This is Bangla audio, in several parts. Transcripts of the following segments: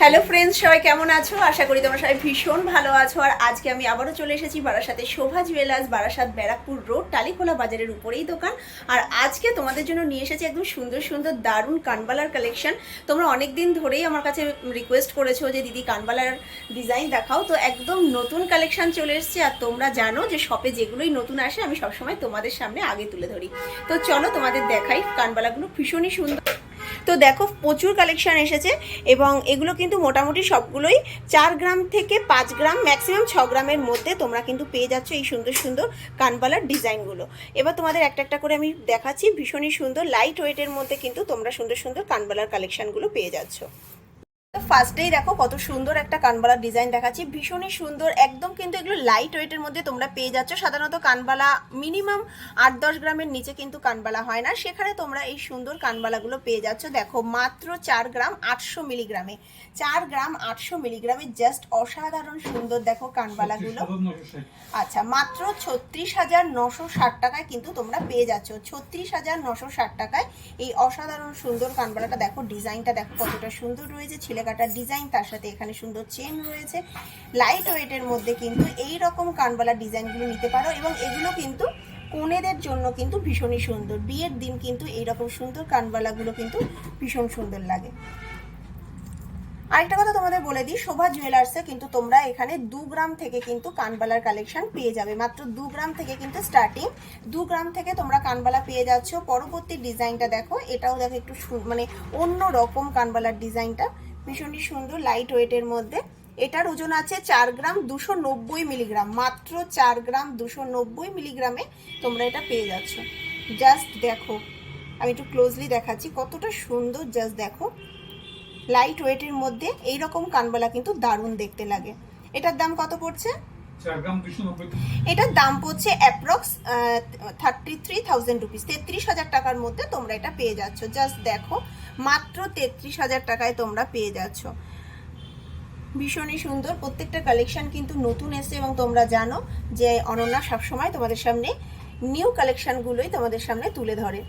হ্যালো ফ্রেন্ডস সবাই কেমন আছো? আশা করি তোমরা সবাই ভীষণ ভালো আছো। আর আজকে আমি আবারও চলে এসেছি বারাসাতে শোভা জুয়েলার্স বারাসাত ব্যারাকপুর রোড টালিখোলা বাজারের উপরেই দোকান। আর আজকে তোমাদের জন্য নিয়ে এসেছি একদম সুন্দর সুন্দর, দারুণ কানবালার কালেকশন তোমরা অনেক দিন ধরেই আমার কাছে রিকোয়েস্ট করেছ যে, দিদি, কানবালার ডিজাইন দেখাও। তো একদম নতুন কালেকশন চলে এসেছে। আর তোমরা জানো যে শপে যেগুলোই নতুন আসে, আমি সবসময় তোমাদের সামনে আগে তুলে ধরি। তো চলো তোমাদের দেখাই কানবালাগুলো ভীষণই সুন্দর। তো দেখো প্রচুর কালেকশান এসেছে এবং এগুলো কিন্তু মোটামুটি সবগুলোই চার গ্রাম থেকে পাঁচ গ্রাম ম্যাক্সিমাম ছ গ্রামের মধ্যে তোমরা কিন্তু পেয়ে যাচ্ছ এই সুন্দর সুন্দর কানবালার ডিজাইনগুলো। এবার তোমাদের একটা একটা করে আমি দেখাচ্ছি, ভীষণই সুন্দর লাইট ওয়েটের মধ্যে কিন্তু তোমরা সুন্দর সুন্দর কানবালার কালেকশানগুলো পেয়ে যাচ্ছ। ফার্স্টেই দেখো কত সুন্দর একটা কানবালার ডিজাইন দেখাচ্ছি। ভীষণই সুন্দর একদম কিন্তু এগুলো লাইট ওয়েটের মধ্যে তোমরা পেয়ে যাচ্ছ। সাধারণত কানবালা মিনিমাম আট দশ গ্রামের নিচে কিন্তু কানবালা হয় না। সেখানে তোমরা এই সুন্দর কানবালাগুলো পেয়ে যাচ্ছ। দেখো মাত্র চার গ্রাম আটশো মিলিগ্রামে। চার গ্রাম আটশো মিলিগ্রামে জাস্ট অসাধারণ সুন্দর দেখো কানবালাগুলো। আচ্ছা মাত্র ছত্রিশ হাজার নশো ষাট টাকায় কিন্তু তোমরা পেয়ে যাচ্ছ। ছত্রিশ হাজার নশো ষাট টাকায় এই অসাধারণ সুন্দর কানবালাটা দেখো ডিজাইনটা দেখো কতটা সুন্দর রয়েছে ছিলেকাটার ডিজাইন তার সাথে এখানে সুন্দর চেন রয়েছে। লাইট ওয়েটের মধ্যে কিন্তু এই রকম কানবালা ডিজাইনগুলো নিতে পারো এবং এগুলো কিন্তু কনেদের জন্য কিন্তু ভীষণই সুন্দর। বিয়ের দিন কিন্তু এইরকম সুন্দর কানবালাগুলো কিন্তু ভীষণ সুন্দর লাগে। আরেকটা কথা তোমাদের বলে দিই, শোভা জুয়েলার্সে কিন্তু তোমরা এখানে দু গ্রাম থেকে কিন্তু কানবালার কালেকশন পেয়ে যাবে। মাত্র দু গ্রাম থেকে কিন্তু স্টার্টিং দু গ্রাম থেকে তোমরা কানবালা পেয়ে যাচ্ছ। পরবর্তী ডিজাইনটা দেখো, এটাও দেখো একটু মানে অন্য রকম কানবালার ডিজাইনটা ভীষণই সুন্দর লাইট ওয়েটের মধ্যে। এটার ওজন আছে চার গ্রাম দুশো নব্বই মিলিগ্রাম মাত্র চার গ্রাম দুশো নব্বই মিলিগ্রামে তোমরা এটা পেয়ে যাচ্ছ। জাস্ট দেখো, আমি একটু ক্লোজলি দেখাচ্ছি কতটা সুন্দর জাস্ট দেখো। লাইট ওয়েটের মধ্যে এইরকম কানবালা কিন্তু দারুণ দেখতে লাগে। এটার দাম কত পড়ছে? এটার দাম পড়ছে approx thirty three thousand rupees তেত্রিশ হাজার টাকার মধ্যে তোমরা এটা পেয়ে যাচ্ছ। জাস্ট দেখো, মাত্র তেত্রিশ হাজার টাকায় তোমরা পেয়ে যাচ্ছ। ভীষণই সুন্দর। প্রত্যেকটা কালেকশন কিন্তু নতুন এসেছে এবং তোমরা জানো যে অনন্যা সবসময় তোমাদের সামনে নিউ কালেকশনগুলোই তোমাদের সামনে তুলে ধরে।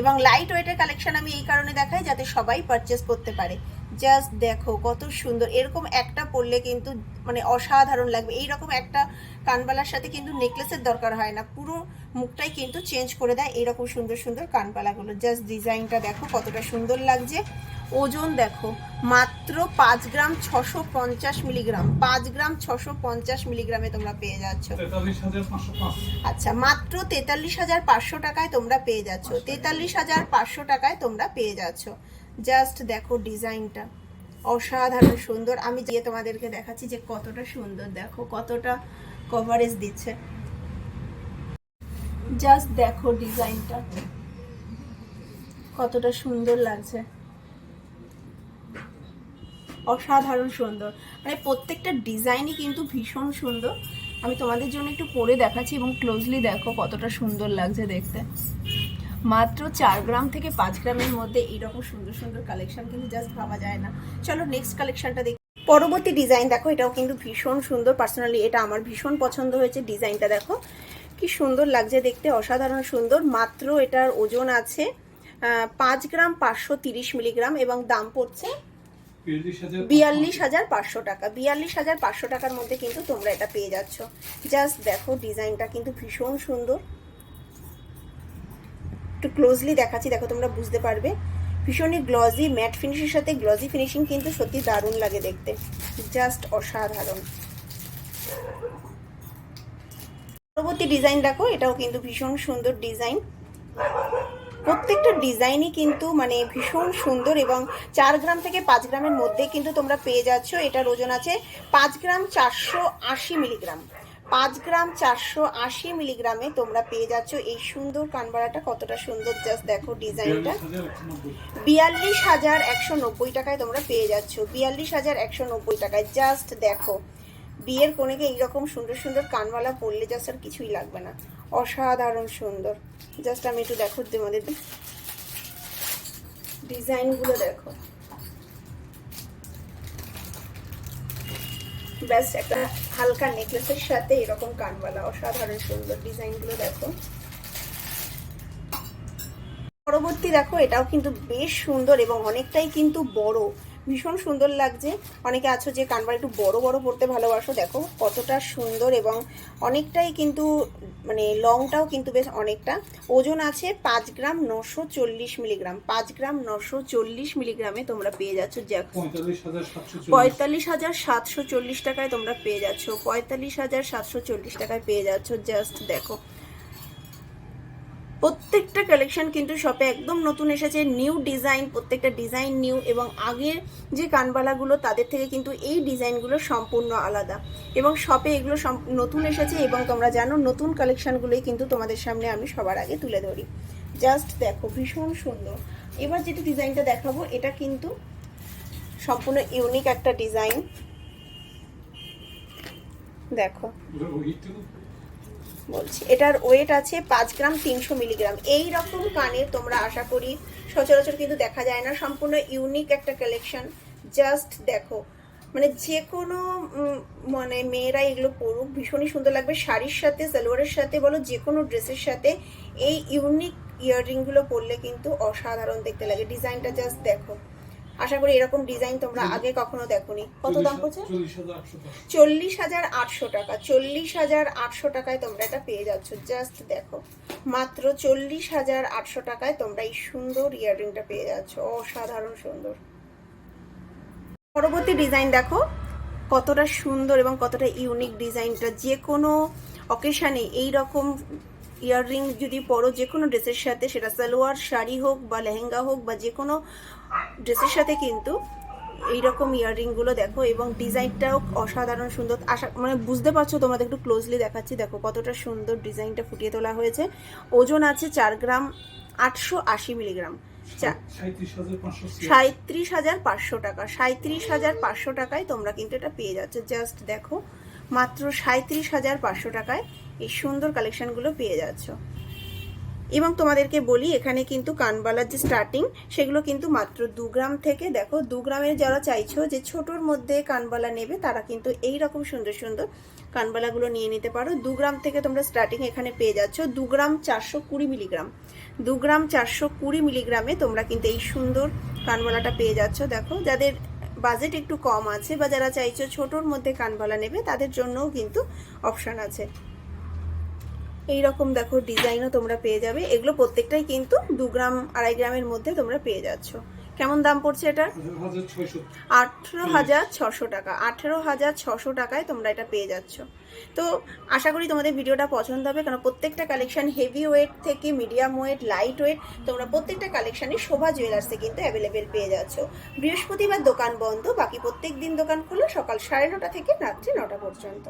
এবং লাইট ওয়েটের কালেকশন আমি এই কারণে দেখাই যাতে সবাই পারচেস করতে পারে। জাস্ট দেখো কত সুন্দর। এরকম একটা পরলে কিন্তু মানে অসাধারণ লাগবে। এইরকম একটা কানবালার সাথে কিন্তু নেকলেসের দরকার হয় না। পুরো মুখটাই কিন্তু চেঞ্জ করে দেয় এইরকম সুন্দর সুন্দর কানবালাগুলো। জাস্ট ডিজাইনটা দেখো কতটা সুন্দর লাগছে। ওজন দেখো মাত্র পাঁচ গ্রাম ছশো পঞ্চাশ মিলিগ্রাম। পাঁচ গ্রাম ছশো পঞ্চাশ মিলিগ্রামে তোমরা পেয়ে যাচ্ছ। আচ্ছা মাত্র তেতাল্লিশ হাজার পাঁচশো টাকায় তোমরা পেয়ে যাচ্ছ। তেতাল্লিশ হাজার পাঁচশো টাকায় তোমরা পেয়ে যাচ্ছ। জাস্ট দেখো ডিজাইনটা। অসাধারণ সুন্দর। আমি গিয়ে তোমাদেরকে দেখাচ্ছি যে কতটা সুন্দর। দেখো কতটা কভারেজ দিচ্ছে। জাস্ট দেখো ডিজাইনটা। কতটা সুন্দর লাগছে। অসাধারণ সুন্দর। মানে প্রত্যেকটা ডিজাইনই কিন্তু ভীষণ সুন্দর। আমি তোমাদের জন্য একটু পরে দেখাচ্ছি এবং ক্লোজলি দেখো কতটা সুন্দর লাগছে দেখতে। মাত্র চার গ্রাম থেকে পাঁচ গ্রামের মধ্যে এইরকম সুন্দর সুন্দর কালেকশন কিন্তু জাস্ট ভাবা যায় না। চলো নেক্সট কালেকশনটা দেখি। পরবর্তী ডিজাইন দেখো এটাও কিন্তু ভীষণ সুন্দর। পার্সোনালি এটা আমার ভীষণ পছন্দ হয়েছে ডিজাইনটা দেখো। কি সুন্দর লাগছে দেখতে অসাধারণ সুন্দর। মাত্র এটার ওজন আছে পাঁচ গ্রাম পাঁচশো তিরিশ মিলিগ্রাম এবং দাম পড়ছে বিয়াল্লিশ হাজার পাঁচশো। টাকা। বিয়াল্লিশ হাজার পাঁচশো টাকার মধ্যে কিন্তু তোমরা এটা পেয়ে যাচ্ছ। জাস্ট দেখো ডিজাইনটা কিন্তু ভীষণ সুন্দর। একটু ক্লোজলি দেখাচ্ছি, দেখো তোমরা বুঝতে পারবে। ভীষণই গ্লজি ম্যাট ফিনিশের সাথে গ্লজি ফিনিশিং কিন্তু সত্যি দারুণ লাগে দেখতে। জাস্ট অসাধারণ। পরবর্তী ডিজাইন দেখো, এটাও কিন্তু ভীষণ সুন্দর ডিজাইন প্রত্যেকটা ডিজাইনই কিন্তু মানে ভীষণ সুন্দর এবং চার গ্রাম থেকে পাঁচ গ্রামের মধ্যে কিন্তু তোমরা পেয়ে যাচ্ছ। এটার ওজন আছে পাঁচ গ্রাম চারশো আশি মিলিগ্রাম। পাঁচ গ্রাম চারশো আশি মিলিগ্রামে তোমরা পেয়ে যাচ্ছ। এই সুন্দর কানবাড়াটা কতটা সুন্দর জাস্ট দেখো ডিজাইনটা। বিয়াল্লিশ হাজার একশো নব্বই টাকায় তোমরা পেয়ে যাচ্ছ। বিয়াল্লিশ হাজার একশো নব্বই টাকায় জাস্ট দেখো। বিয়ের কোণেকে এইরকম সুন্দর সুন্দর কানওয়ালা পরলে জাস্ট আর কিছুই লাগবে না। অসাধারণ সুন্দর। জাস্ট আমি একটু দেখো তোমাদের। ডিজাইনগুলো দেখো। ব্যাস একটা হালকা নেকলেসের সাথে এরকম কানওয়ালা, অসাধারণ সুন্দর ডিজাইনগুলো দেখো। পরবর্তী দেখো, এটাও কিন্তু বেশ সুন্দর এবং অনেকটাই কিন্তু বড়। ভীষণ সুন্দর লাগছে। অনেকে আছো যে কানবার একটু বড় বড় পড়তে ভালোবাসো। দেখো কতটা সুন্দর এবং অনেকটাই কিন্তু মানে লংটাও কিন্তু বেশ অনেকটা। ওজন আছে পাঁচ গ্রাম নশো চল্লিশ মিলিগ্রাম। পাঁচ গ্রাম নশো চল্লিশ মিলিগ্রামে তোমরা পেয়ে যাচ্ছ। পঁয়তাল্লিশ হাজার সাতশো চল্লিশ টাকায় তোমরা পেয়ে যাচ্ছ। পঁয়তাল্লিশ হাজার সাতশো চল্লিশ টাকায় পেয়ে যাচ্ছ। জাস্ট দেখো। প্রত্যেকটা কালেকশন কিন্তু শপে একদম নতুন এসেছে নিউ ডিজাইন প্রত্যেকটা ডিজাইন নিউ এবং আগের যে কানবালাগুলো, তাদের থেকে কিন্তু এই ডিজাইনগুলো সম্পূর্ণ আলাদা। এবং শপে এগুলো নতুন এসেছে এবং তোমরা জানো, নতুন কালেকশনগুলোই কিন্তু তোমাদের সামনে আমি সবার আগে তুলে ধরি। জাস্ট দেখো, ভীষণ সুন্দর। এবার যেটা ডিজাইনটা দেখাবো, এটা কিন্তু সম্পূর্ণ ইউনিক একটা ডিজাইন দেখো। বলছি। এটার ওয়েট আছে পাঁচ গ্রাম তিনশো মিলিগ্রাম। এই রকম কানের তোমরা আশা করি সচরাচর কিন্তু দেখা যায় না। সম্পূর্ণ ইউনিক একটা কালেকশন জাস্ট দেখো মানে যে কোনো মানে মেয়েরা এগুলো পরুক, ভীষণই সুন্দর লাগবে। শাড়ির সাথে, সালোয়ারের সাথে বলো যে কোনো ড্রেসের সাথে এই ইউনিক ইয়াররিংগুলো পরলে কিন্তু অসাধারণ দেখতে লাগে। ডিজাইনটা জাস্ট দেখো। আশা করি এরকম ডিজাইন তোমরা আগে কখনো দেখোনি। কত দাম পড়ছে? চল্লিশ হাজার আটশো টাকা। চল্লিশ হাজার আটশো টাকায় তোমরা এটা পেয়ে যাচ্ছ। জাস্ট দেখো। মাত্র চল্লিশ হাজার আটশো টাকায় তোমরা এই সুন্দর ইয়াররিংটা পেয়ে যাচ্ছ। অসাধারণ সুন্দর। পরবর্তী ডিজাইন দেখো। কতটা সুন্দর এবং কতটা ইউনিক ডিজাইনটা যে কোনো অকেশানে এই রকম ইয়াররিং যদি পরো যে কোনো ড্রেসের সাথে, সেটা সালোয়ার, শাড়ি হোক বা লেহেঙ্গা হোক বা যে কোনো ড্রেসের সাথে কিন্তু এইরকম ইয়াররিংগুলো দেখো এবং ডিজাইনটাও অসাধারণ সুন্দর। আশা মানে বুঝতে পারছ তোমাদের একটু ক্লোজলি দেখাচ্ছি। দেখো কতটা সুন্দর ডিজাইনটা ফুটিয়ে তোলা হয়েছে। ওজন আছে চার গ্রাম আটশো আশি মিলিগ্রাম। সাঁত্রিশ হাজার পাঁচশো টাকা। সাঁত্রিশ হাজার পাঁচশো টাকায় তোমরা কিন্তু এটা পেয়ে যাচ্ছ। জাস্ট দেখো, মাত্র সাঁত্রিশ হাজার পাঁচশো টাকায় এই সুন্দর কালেকশনগুলো পেয়ে যাচ্ছ। এবং তোমাদেরকে বলি, এখানে কিন্তু কানবালার যে স্টার্টিং সেগুলো কিন্তু মাত্র দু গ্রাম থেকে, দেখো, দু গ্রামের যারা চাইছো যে ছোটোর মধ্যে কানবালা নেবে, তারা কিন্তু এই রকম সুন্দর সুন্দর কানবালাগুলো নিয়ে নিতে পারো। দু গ্রাম থেকে তোমরা স্টার্টিং এখানে পেয়ে যাচ্ছ দু গ্রাম চারশো কুড়ি মিলিগ্রাম দু গ্রাম চারশো কুড়ি মিলিগ্রামে তোমরা কিন্তু এই সুন্দর কানবালাটা পেয়ে যাচ্ছ। দেখো, যাদের বাজেট একটু কম আছে বা যারা চাইছো ছোটোর মধ্যে কানবালা নেবে, তাদের জন্যও কিন্তু অপশান আছে। এই রকম দেখো ডিজাইনও তোমরা পেয়ে যাবে। এগুলো প্রত্যেকটাই কিন্তু দু গ্রাম, আড়াই গ্রামের মধ্যে তোমরা পেয়ে যাচ্ছ। কেমন দাম পড়ছে এটা আঠেরো হাজার ছশো টাকা। আঠেরো হাজার ছশো টাকায় তোমরা এটা পেয়ে যাচ্ছ। তো আশা করি তোমাদের ভিডিওটা পছন্দ হবে কারণ প্রত্যেকটা কালেকশন হেভি ওয়েট থেকে মিডিয়াম ওয়েট লাইট ওয়েট তোমরা প্রত্যেকটা কালেকশনই শোভা জুয়েলার্সে কিন্তু অ্যাভেলেবেল পেয়ে যাচ্ছ। বৃহস্পতিবার দোকান বন্ধ, বাকি প্রত্যেক দিন দোকান খোলা সকাল সাড়ে নটা থেকে রাত্রি নটা পর্যন্ত।